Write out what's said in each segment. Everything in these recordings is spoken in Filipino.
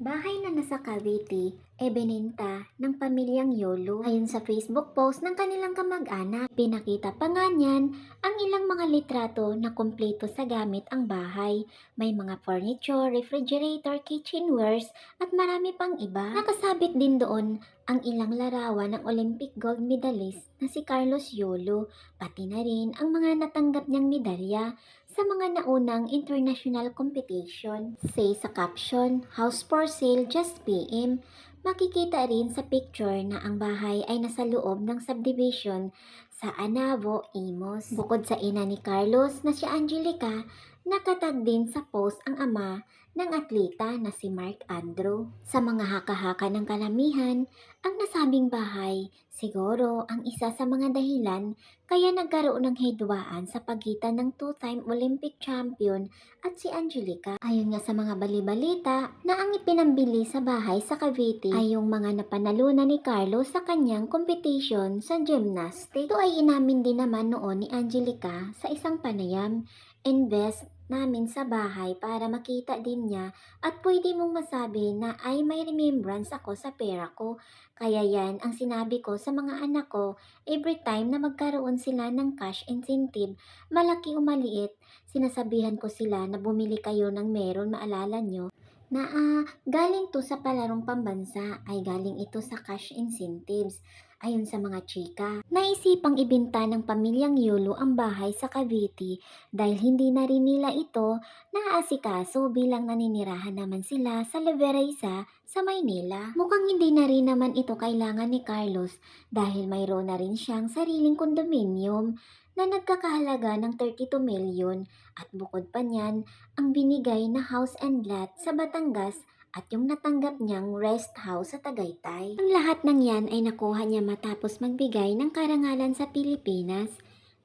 Bahay na nasa Cavite, e beninta ng pamilyang Yolo. Ayon sa Facebook post ng kanilang kamag-anak, pinakita pa nga niyan ang ilang mga litrato na kumpleto sa gamit ang bahay. May mga furniture, refrigerator, kitchenwares at marami pang iba. Nakasabit din doon ang ilang larawan ng Olympic gold medalist na si Carlos Yolo, pati na rin ang mga natanggap niyang medalya sa mga naunang international competition. Say sa caption, House for Sale Just PM, makikita rin sa picture na ang bahay ay nasa loob ng subdivision sa Anavo, Imos. Bukod sa ina ni Carlos na si Angelica, nakatag din sa post ang ama ng atleta na si Mark Andrew. Sa mga haka-haka ng kalamihan, ang nasabing bahay siguro ang isa sa mga dahilan kaya nagkaroon ng hidwaan sa pagitan ng two-time Olympic champion at si Angelica. Ayon nga sa mga balibalita na ang ipinambili sa bahay sa Cavite ay yung mga napanalunan ni Carlos sa kanyang competition sa gymnastics. Ito ay inamin din naman noon ni Angelica sa isang panayam. Invest namin sa bahay para makita din niya at pwede mong masabi na ay may remembrance ako sa pera ko. Kaya yan ang sinabi ko sa mga anak ko every time na magkaroon sila ng cash incentive, malaki o maliit, sinasabihan ko sila na bumili kayo ng meron maalala nyo na ah, galing to sa palarong pambansa ay galing ito sa cash incentives. Ayon sa mga chika, naisipang ibinta ng pamilyang Yolo ang bahay sa Cavite dahil hindi na rin nila ito naaasikaso bilang naninirahan naman sila sa Levereza sa Maynila. Mukhang hindi na rin naman ito kailangan ni Carlos dahil mayroon na rin siyang sariling kondominium na nagkakahalaga ng 32 milyon at bukod pa niyan ang binigay na house and lot sa Batangas at yung natanggap niyang rest house sa Tagaytay. Ang lahat ng yan ay nakuha niya matapos magbigay ng karangalan sa Pilipinas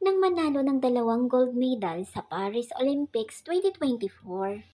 nang manalo ng dalawang gold medal sa Paris Olympics 2024.